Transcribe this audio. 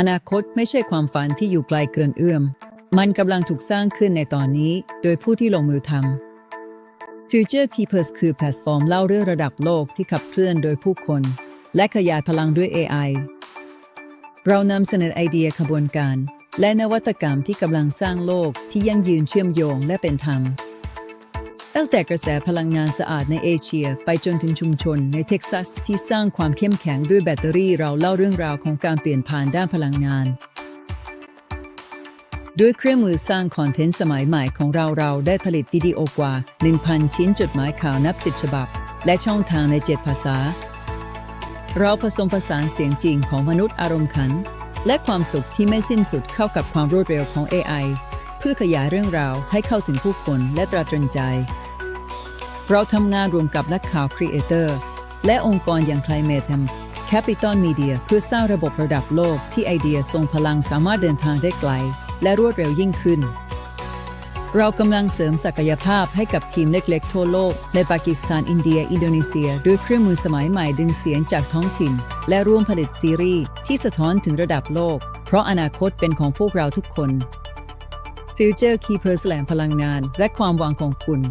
อนาคตไม่ใช่ความฝันที่อยู่ไกลเกินเอื้อม มันกำลังถูกสร้างขึ้นในตอนนี้ โดยผู้ที่ลงมือทำ Future Keepers คือแพลตฟอร์มเล่าเรื่องระดับโลกที่ขับเคลื่อนโดยผู้คน และขยายพลังด้วย AI เรานำเสนอไอเดียขบวนการ และนวัตกรรมที่กำลังสร้างโลกที่ยั่งยืนเชื่อมโยงและเป็นธรรม ตั้งแต่กระแสพลังงานสะอาดในเอเชีย ไปจนถึงชุมชนในเท็กซัสที่สร้างความเข้มแข็งด้วยแบตเตอรี่เราเล่าเรื่องราวของการเปลี่ยนผ่านด้านพลังงาน ด้วยเครื่องมือสร้างคอนเทนต์สมัยใหม่ของเราเราได้ผลิตวิดีโอกว่า 1,000 ชิ้นจดหมายข่าวนับสิบฉบับ และช่องทางใน 7 ภาษา เราผสมผสานเสียงจริงของมนุษย์อารมณ์ขัน และความสุขที่ไม่สิ้นสุดเข้ากับความรวดเร็วของ AI เพื่อขยายเรื่องราวให้เข้าถึงผู้คนและตราตรึงใจ เราทำงานร่วมกับนักข่าวครีเอเตอร์และองค์กรอย่าง Climate Hemp Capital Media เพื่อสร้างระบบระดับโลกที่ไอเดียทรงพลังสามารถเดินทางได้ไกล และรวดเร็วยิ่งขึ้น เรากำลังเสริมศักยภาพให้กับทีมเล็กๆทั่วโลก ในปากีสถานอินเดีย อินโดนีเซีย ด้วยเครื่องมือสมัยใหม่ดึงเสียงจากท้องถิ่น และร่วมผลิตซีรีส์ที่สะท้อนถึงระดับโลก เพราะอนาคตเป็นของพวกเราทุกคน Future Keepers แหล่งพลังงาน และความหวังของคุณ